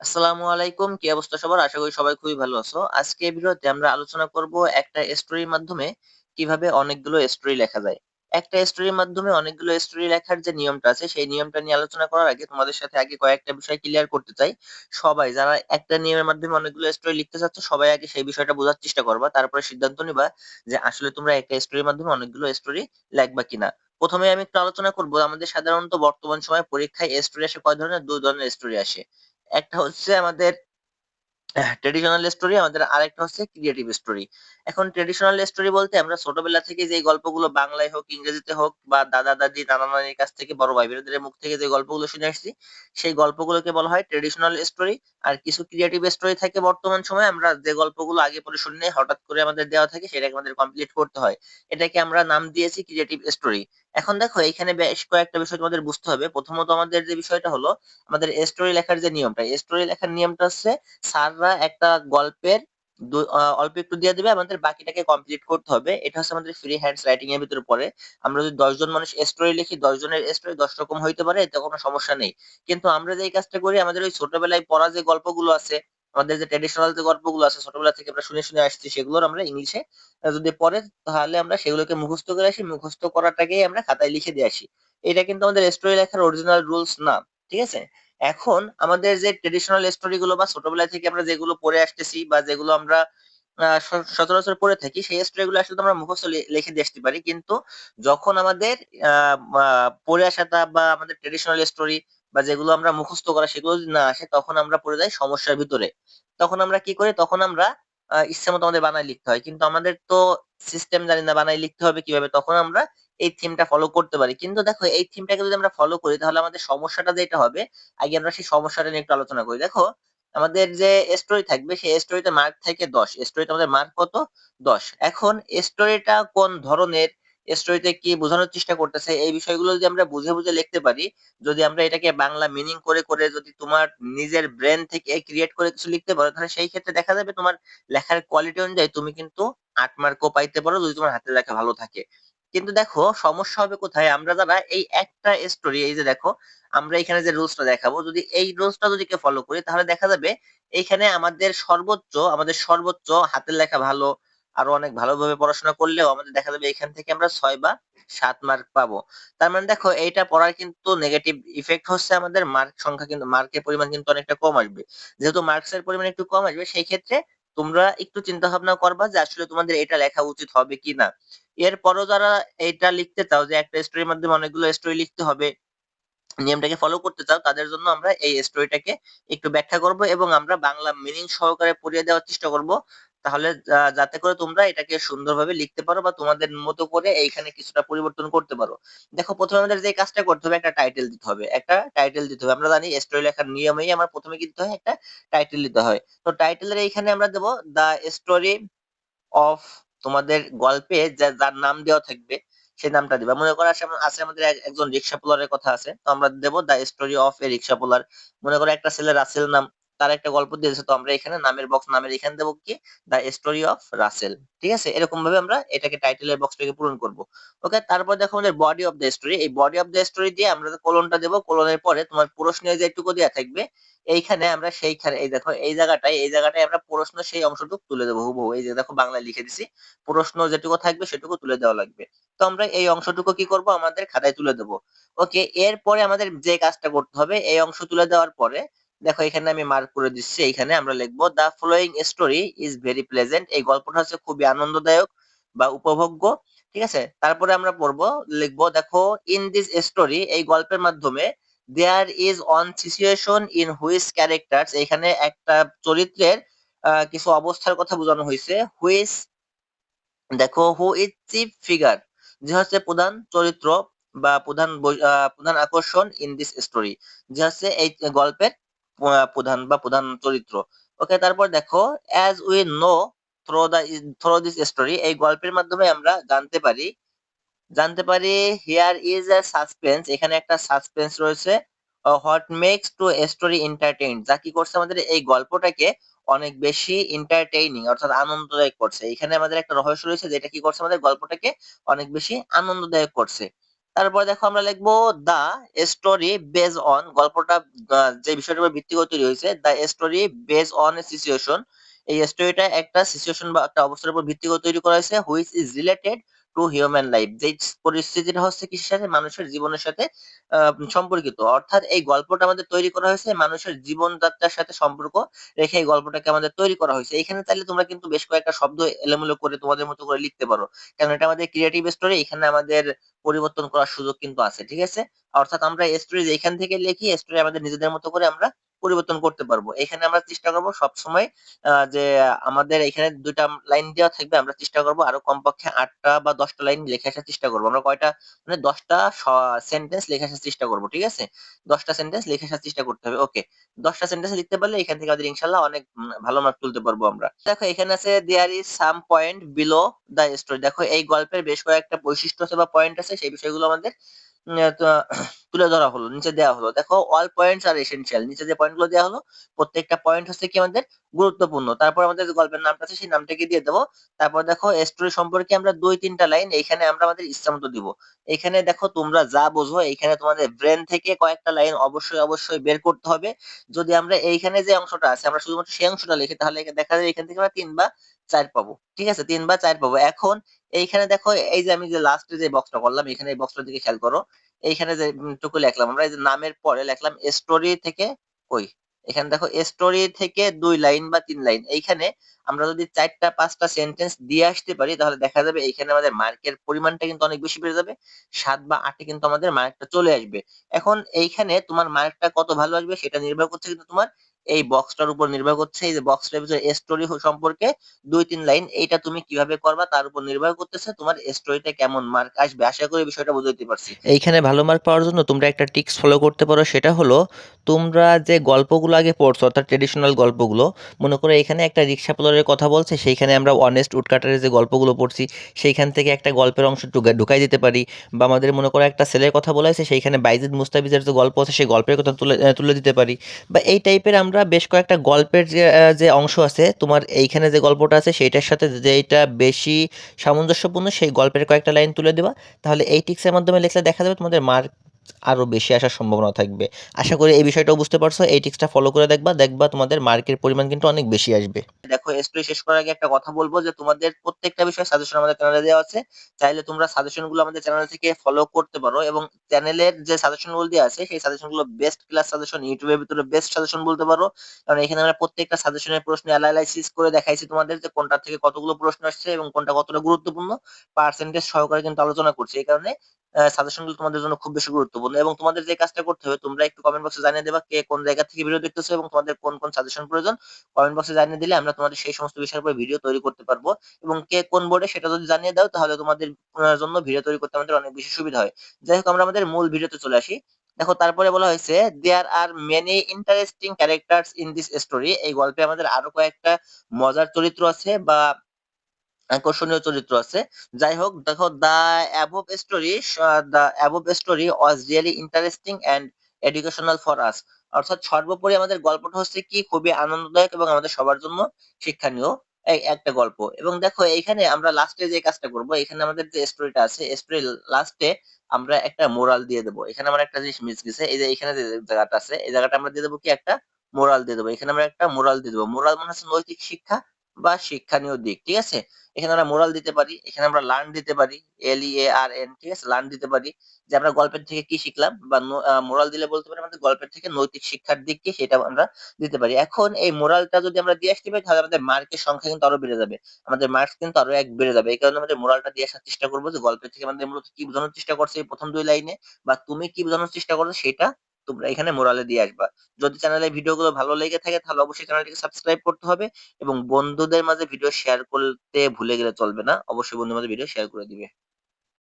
আসসালামু আলাইকুম, কি অবস্থা সবার? আশা করি সবাই খুবই ভালো আছো। আজকে এই ভিডিওতে আমরা আলোচনা করব একটা স্টোরির মাধ্যমে কীভাবে অনেকগুলো স্টোরি লেখা যায়। একটা স্টোরির মাধ্যমে অনেকগুলো স্টোরি লেখার যে নিয়মটা আছে, সেই নিয়মটা নিয়ে আলোচনা করার আগে তোমাদের সাথে আগে কয়েকটা বিষয় ক্লিয়ার করতে চাই। সবাই যারা একটা নিয়মের মাধ্যমে অনেকগুলো স্টোরি লিখতে চাচ্ছ, সবাই আগে সেই বিষয়টা বোঝার চেষ্টা করবা, তারপরে সিদ্ধান্ত নিবা যে আসলে তোমরা একটা স্টোরির মাধ্যমে অনেকগুলো স্টোরি লিখবা কিনা। প্রথমে আমি একটু আলোচনা করব, আমাদের সাধারণত বর্তমান সময়ে পরীক্ষায় স্টোরি আসে কয় ধরনের? দুই ধরনের স্টোরি আসে। একটা হচ্ছে আমাদের ট্রেডিশনাল স্টোরি আমাদের আরেকটা হচ্ছে ক্রিয়েটিভ স্টোরি এখন ট্রেডিশনাল স্টোরি বলতে আমরা ছোটবেলা থেকে যে গল্পগুলো বাংলায় হোক, ইংরেজিতে হোক বা দাদা, দাদি, নানা নানির কাছ থেকে, বড় ভাই বোনেদের মুখ থেকে যে গল্পগুলো শুনে আসছি, সেই গল্পগুলোকে বলা হয় ট্রেডিশনাল স্টোরি আর কিছু ক্রিয়েটিভ স্টোরি থাকে বর্তমান সময়, আমরা যে গল্পগুলো আগে পরে শুনে হঠাৎ করে আমাদের দেওয়া থাকে, সেটাকে আমাদের কমপ্লিট করতে হয়। এটাকে আমরা নাম দিয়েছি ক্রিয়েটিভ স্টোরি এখন দেখো এখানে বেশ কয়েকটা বিষয় তোমাদের বুঝতে হবে। প্রথমত আমাদের যে বিষয়টা হলো, আমাদের স্টোরি লেখার যে নিয়মটা স্টোরি লেখার নিয়মটা হচ্ছে, স্যাররা একটা গল্পের অল্প একটু দিয়ে দিবে, আমাদের বাকিটাকে কমপ্লিট করতে হবে। এটা হচ্ছে আমাদের ফ্রি হ্যান্ডস রাইটিং এর ভিতরে পড়ে। আমরা যদি দশ জন মানুষ স্টোরি লিখি, দশ জনের স্টোরি দশ রকম হইতে পারে, এতে কোনো সমস্যা নেই। কিন্তু আমরা যে কাজটা করি, আমাদের ওই ছোটবেলায় পড়া যে গল্পগুলো আছে, আমাদের যে ট্রেডিশনাল যে গল্পগুলো আছে, ছোটবেলা থেকে আমরা শুনে শুনে আসছি, সেগুলোর আমরা ইংলিশে যদি পড়ে, তাহলে আমরা সেগুলোকে মুখস্থ করে আসি, মুখস্থ করাটাকেই আমরা খাতায় লিখে দিয়ে আসি। এটা কিন্তু আমাদের স্টোরি লেখার অরিজিনাল রুলস না, ঠিক আছে? এখন আমাদের যে ট্রেডিশনাল স্টোরি গুলো বা ছোটবেলা থেকে আমরা যেগুলো পড়ে আসতেছি বা যেগুলো আমরা সচরাচর পড়ে থাকি, সেই স্টোরি গুলো আসলে আমরা মুখস্থ লিখে আসতে পারি। কিন্তু যখন আমাদের পড়ে আসাটা বা আমাদের ট্রেডিশনাল স্টোরি বা যেগুলো আমরা মুখস্থ করা সেগুলো যদি না আসে, তখন আমরা পড়ে যাই সমস্যার ভিতরে। তখন আমরা কি করি? তখন আমরা ইচ্ছে মতো আমাদের বানায় লিখতে হয়। কিন্তু আমাদের তো সিস্টেম জানি না বানায় লিখতে হবে কীভাবে, তখন আমরা এই থিমটা ফলো করতে পারি। কিন্তু দেখো, এই থিমটাকে যদি আমরা ফলো করি, তাহলে আমাদের সমস্যাটা যেটা হবে, আগে আমরা সেই সমস্যাটা নিয়ে একটু আলোচনা করি। দেখো, আমাদের যে স্টোরি থাকবে, সেই স্টোরিতে মার্ক থাকে দশ। স্টোরিতে আমাদের মার্ক কত? দশ। এখন স্টোরিটা কোন ধরনের স্টোরিতে কি বোঝানোর চেষ্টা করতেছে, এই বিষয়গুলো যদি আমরা বুঝে বুঝে লিখতে পারি, যদি আমরা এটাকে বাংলা মিনিং করে করে যদি তোমার নিজের ব্রেন থেকে ক্রিয়েট করে কিছু লিখতে পারো, তাহলে সেই ক্ষেত্রে দেখা যাবে তোমার লেখার কোয়ালিটি অনুযায়ী তুমি কিন্তু আট মার্কও পাইতে পারো, যদি তোমার হাতের লেখা ভালো থাকে। কিন্তু দেখো সমস্যা হবে কোথায়? আমরা যারা এই একটা স্টোরি এই যে দেখো, আমরা এখানে যে রুলসটা দেখাবো, যদি এই রুলসটা যদি কেউ ফলো করি, তাহলে দেখা যাবে এইখানে আমাদের সর্বোচ্চ আমাদের সর্বোচ্চ হাতের লেখা ভালো, আরও অনেক ভালোভাবে পড়াশোনা করলেও আমাদের দেখা যাবে এখান থেকে আমরা ছয় বা সাত মার্ক পাবো। তার মানে দেখো, এইটা পড়ার কিন্তু নেগেটিভ ইফেক্ট হচ্ছে আমাদের মার্ক সংখ্যা কিন্তু মার্কের পরিমাণ কিন্তু অনেকটা কম আসবে। যেহেতু মার্কসের পরিমাণ একটু কম আসবে, সেই ক্ষেত্রে তোমরা একটু চিন্তা ভাবনা করবা যে আসলে তোমাদের এটা লেখা উচিত হবে কি না এরপরও যারা এটা লিখতে চাও যে একটা স্টোরির মাধ্যমে অনেকগুলো স্টোরি লিখতে হবে, নিয়মটাকে ফলো করতে চাও, তাদের জন্য আমরা এই স্টোরিটাকে একটু ব্যাখ্যা করব এবং আমরা বাংলা মিনিং সহকারে পড়িয়ে দেওয়ার চেষ্টা করব। তাহলে যাতে করে তোমরা এটাকে সুন্দরভাবে লিখতে পারো বা তোমাদের মতো করে এইখানে কিছুটা পরিবর্তন করতে পারো। দেখো, প্রথমে আমাদের যে কাজটা করতে হবে, একটা টাইটেল দিতে হবে। একটা টাইটেল দিতে হবে। আমরা জানি স্টোরি লেখার নিয়মেই আমার প্রথমে কি দিতে হয় একটা টাইটেল দিতে হয়। তো টাইটেলের এইখানে আমরা দেব দা স্টোরি অফ তোমাদের গল্পে যার নাম দেওয়া থাকবে সেই নামটা দিবা। মনে করো আছে আমাদের একজন রিক্সা পোলারের কথা আছে। তো আমরা দেব দা story of a rickshaw puller মনে করো, একটা ছেলে রাসেল নাম তার একটা গল্প দিয়েছে। তো আমরা এখানে নামের বক্স নামের এখানে দেবো কি? দা স্টোরি অফ রাসেল ঠিক আছে? এরকম ভাবে আমরা এটাকে টাইটেলের বক্সটাকে পূরণ করব। ওকে তারপর দেখো আমাদের বডি অফ দ্য স্টোরি এই বডি অফ দ্য স্টোরি দিয়ে আমরা কোলনটা দেবো কোলনের পরে তোমার প্রশ্নের যেটুকু দেওয়া থাকবে, এইখানে আমরা সেইখানে এই দেখো, এই জায়গাটায় এই জায়গাটায় আমরা প্রশ্ন সেই অংশটুকু তুলে দেবো হুবহু। এই যে দেখো বাংলায় লিখে দিছি, প্রশ্ন যেটুকু থাকবে সেটুকু তুলে দেওয়া লাগবে। তো আমরা এই অংশটুকু কি করব? আমাদের খাতায় তুলে দেবো। ওকে এরপরে আমাদের যে কাজটা করতে হবে, এই অংশ তুলে দেওয়ার পরে দেখো, এখানে আমি মার্ক করে দিচ্ছি। এখানে আমরা লিখব the following story is very pleasant এই গল্পটা হচ্ছে খুবই আনন্দদায়ক বা উপভোগ্য, ঠিক আছে? তারপরে আমরা পড়ব, লিখব, দেখো ইন দিস স্টোরি এই গল্পের মাধ্যমে there is an situation in which characters এখানে একটা চরিত্রের কিছু অবস্থার কথা বোঝানো হয়েছে হুইচ দেখো হু ইজ চিফ ফিগার যে হচ্ছে প্রধান চরিত্র বা প্রধান প্রধান আকর্ষণ ইন দিস স্টোরি যে হচ্ছে এই গল্পের প্রধান বা প্রধান চরিত্র। ওকে তারপর দেখো as we know through the through this story এই গল্পের মাধ্যমে আমরা জানতে পারি জানতে পারি হিয়ার ইজ এ সাসপেন্স এখানে একটা সাসপেন্স রয়েছে what makes to story entertain যা কি করছে আমাদের এই গল্পটাকে অনেক বেশি এন্টারটেইনিং অর্থাৎ আনন্দদায়ক করছে। এখানে আমাদের একটা রহস্য রয়েছে যেটা কি করছে আমাদের গল্পটাকে অনেক বেশি আনন্দদায়ক করছে। তারপর দেখো আমরা লিখব দা স্টোরি বেজ অন গল্পটা যে বিষয়টার উপর ভিত্তি করে তৈরি হয়েছে the story base on a situation এই স্টোরিটা একটা সিচুয়েশন বা একটা অবস্থার উপর ভিত্তি করে তৈরি করা হয়েছে which is related to human life যে পরিস্থিতিটা হচ্ছে কিসের সাথে মানুষের জীবনের সাথে সম্পর্কিত। অর্থাৎ এই গল্পটা আমাদের তৈরি করা হয়েছে মানুষের জীবনযাত্রার সাথে সম্পর্ক রেখে এই গল্পটাকে আমাদের তৈরি করা হয়েছে। এখানে তাহলে তোমরা কিন্তু বেশ কয়েকটা শব্দ এলোমেলো করে তোমাদের মতো করে লিখতে পারো। কারণ এটা আমাদের ক্রিয়েটিভ স্টোরি এখানে আমাদের পরিবর্তন করার সুযোগ কিন্তু আছে, ঠিক আছে? অর্থাৎ আমরা স্টোরি এখান থেকে লিখি স্টোরি আমাদের নিজেদের মতো করে আমরা পরিবর্তন করতে পারব। এখানে আমরা চেষ্টা করব সবসময় যে আমাদের এখানে দুইটা লাইন দেওয়া থাকবে, আমরা চেষ্টা করব আরও কমপক্ষে আটটা বা দশটা লাইন লিখে আসার চেষ্টা করব। আমরা কয়টা মানে দশটা সেন্টেন্স লিখে আসার চেষ্টা করব, ঠিক আছে? দশটা সেন্টেন্স লিখে আসার চেষ্টা করতে হবে ওকে দশটা সেন্টেন্স লিখতে পারলে এখান থেকে আমাদের ইনশাল্লাহ অনেক ভালো মার্ক তুলতে পারব আমরা। দেখো, এখানে আছে there is some point below the story দেখো, এই গল্পের বেশ কয়েকটা বৈশিষ্ট্য আছে বা পয়েন্ট আছে, সেই বিষয়গুলো আমাদের তুলে ধরা হলো, নিচে দেওয়া হলো। দেখো অল পয়েন্টস আর এসেনশিয়াল নিচে যে পয়েন্টগুলো দেওয়া হলো, প্রত্যেকটা পয়েন্ট হচ্ছে কি আমাদের গুরুত্বপূর্ণ। তারপর আমাদের যে গল্পের নামটা আছে, সেই নামটাকে দিয়ে দেবো। তারপর দেখো স্টোরি সম্পর্কে আমরা দুই, তিনটা লাইন এইখানে আমরা আমাদের ইচ্ছা মতো দিব। এখানে দেখো, তোমরা যা বোঝো এখানে তোমাদের ব্রেন থেকে কয়েকটা লাইন অবশ্যই অবশ্যই বের করতে হবে। যদি আমরা এইখানে যে অংশটা আছে, আমরা শুধুমাত্র সেই অংশটা লিখি, তাহলে দেখা যায় এখান থেকে আমরা তিন বা চার পাবো। ঠিক আছে? তিন বা চার পাবো। এখন এইখানে দেখো, এই যে আমি যে লাস্টে যে বক্সটা করলাম এখানে এই বক্সটার দিকে খেয়াল করো। এইখানে যে টুকু লিখলাম আমরা, এই যে নামের পরে লিখলাম স্টোরি থেকে কই? এখানে দেখো স্টোরি থেকে দুই লাইন বা তিন লাইন। এইখানে আমরা যদি চারটা, পাঁচটা সেন্টেন্স দিয়ে আসতে পারি, তাহলে দেখা যাবে এইখানে আমাদের মার্কের পরিমাণটা কিন্তু অনেক বেশি বেড়ে যাবে। সাত বা আটে কিন্তু আমাদের মার্কটা চলে আসবে। এখন এইখানে তোমার মার্কটা কত ভালো আসবে, সেটা নির্ভর করছে কিন্তু তোমার এই বক্সটার উপর নির্ভর করছে, এই যে বক্সটার ভিতরে স্টোরি সম্পর্কে দুই, তিন লাইন এইটা তুমি কীভাবে করবা তার উপর নির্ভর করতেছে তোমার স্টোরিতে কেমন মার্ক আসবে। আশা করি বিষয়টা বুঝতে পারছি। এইখানে ভালো মার্ক পাওয়ার জন্য তোমরা একটা টিক্স ফলো করতে পারো, সেটা হলো তোমরা যে গল্পগুলো আগে পড়ছো, অর্থাৎ ট্রেডিশনাল গল্পগুলো, মনে করো এখানে একটা রিক্সা পালরের কথা বলছে, সেইখানে আমরা অনেস্ট উডকাটারের যে গল্পগুলো পড়ছি, সেইখান থেকে একটা গল্পের অংশ ঢুকা- ঢুকাই দিতে পারি। বা আমাদের মনে করো একটা ছেলের কথা বলা হয়েছে, সেইখানে বাইজিদ মুস্তাফিজের যে গল্প আছে, সেই গল্পের কথা তুলে তুলে দিতে পারি। বা এই টাইপের আমরা বেশ কয়েকটা গল্পের যে যে অংশ আছে, তোমার এইখানে যে গল্পটা আছে, সেইটার সাথে যেটা বেশি সামঞ্জস্যপূর্ণ, সেই গল্পের কয়েকটা লাইন তুলে দেওয়া তাহলে এই টিক্সের মাধ্যমে লিখলে দেখা যাবে তোমাদের মার্ক আরও বেশি আসার সম্ভাবনা থাকবে। আশা করি এই বিষয়টাও বুঝতে পারছ। এই টিক্সটা ফলো করে দেখবা দেখবা তোমাদের মার্কের পরিমাণ কিন্তু অনেক বেশি আসবে। দেখো স্টোরি শেষ করার আগে একটা কথা বলব যে, তোমাদের প্রত্যেকটা বিষয়ে সাজেশন আমাদের চ্যানেলে দেওয়া আছে। চাইলে তোমরা সাজেশনগুলো আমাদের চ্যানেল থেকে ফলো করতে পারো এবং চ্যানেলের যে সাজেশনগুলো দেওয়া আছে, সেই সাজেশনগুলো বেস্ট ক্লাস সাজেশন ইউটিউবের ভিতরে বেস্ট সাজেশন বলতে পারো। কারণ এখানে আমরা প্রত্যেকটা সাজেশনের প্রশ্ন অ্যানালাইসিস করে দেখাইছি তোমাদের যে কোনটা থেকে কতগুলো প্রশ্ন আসছে এবং কোনটা কতটা গুরুত্বপূর্ণ। পার্সেন্টেজ সহকারে কিন্তু আলোচনা করছি। এই কারণে সাজেশনগুলো তোমাদের জন্য খুব বেশি গুরুত্বপূর্ণ। এবং তোমাদের যে কাজটা করতে হবে, তোমরা একটু কমেন্ট বক্সে জানিয়ে দেবা কে কোন জায়গা থেকে ভিডিও দেখতেছো এবং তোমাদের কোন কোন সাজেশন প্রয়োজন। কমেন্ট বক্সে জানিয়ে দিলে আমরা তোমাদের সেই সমস্ত বিষয়ের উপর ভিডিও তৈরি করতে পারব। এবং কে কোন বোর্ডে সেটা যদি জানিয়ে দাও, তাহলে তোমাদের জন্য ভিডিও তৈরি করতে আমাদের অনেক বেশি সুবিধা হয়। যাই হোক, আমরা আমাদের মূল ভিডিওতে চলে আসি। দেখো, তারপরে বলা হয়েছে there are many interesting characters in this story এই গল্পে আমাদের আরও কয়েকটা মজার চরিত্র আছে বা আকর্ষণীয় চরিত্র আছে। যাই হোক, দেখো the above story the above story was really interesting and educational for us অর্থাৎ সর্বোপরি আমাদের গল্পটা হচ্ছে কি, খুবই আনন্দদায়ক এবং আমাদের সবার জন্য শিক্ষণীয় এই একটা গল্প। এবং দেখো, এইখানে আমরা লাস্টে যে কাজটা করব এখানে আমাদের যে স্টোরিটা আছে স্টোরি লাস্টে আমরা একটা মোরাল দিয়ে দেবো। এখানে আমার একটা জিনিস মিস গেছে, এই যে এখানে যে জায়গাটা আছে, এই জায়গাটা আমরা দিয়ে দেবো কি, একটা মোরাল দিয়ে দেবো। এখানে আমরা একটা মোরাল দিয়ে দেবো। মোরাল মানে হচ্ছে নৈতিক শিক্ষা বা শিক্ষণীয় দিক, ঠিক আছে? এখানে আমরা মোরাল দিতে পারি, এখানে আমরা লার্ন দিতে পারি এল ই এ আর এন ঠিক আছে? লার্ন দিতে পারি যে আমরা গল্পের থেকে কি শিখলাম বা মোরাল দিলে বলতে পারি আমাদের গল্পের থেকে নৈতিক শিক্ষার দিক কি সেটা আমরা দিতে পারি। এখন এই মোরালটা যদি আমরা দিয়ে আসতে পারি তাহলে আমাদের মার্কের সংখ্যা কিন্তু আরও বেড়ে যাবে, আমাদের মার্কস কিন্তু আরও এক বেড়ে যাবে। এই কারণে আমাদের মোরালটা দিয়ে আসার চেষ্টা করব যে গল্পের থেকে আমাদের মূলত কি বোঝানোর চেষ্টা করছে এই প্রথম দুই লাইনে বা তুমি কি বোঝানোর চেষ্টা করছ সেটা তোমরা এখানে মোরালে দিয়ে আসবা। যদি চ্যানেলে ভিডিওগুলো ভালো লেগে থাকে, তাহলে অবশ্যই চ্যানেলটিকে সাবস্ক্রাইব করতে হবে এবং বন্ধুদের মাঝে ভিডিও শেয়ার করতে ভুলে গেলে চলবে না। অবশ্যই বন্ধুদের মাঝে ভিডিও শেয়ার করে দিবে।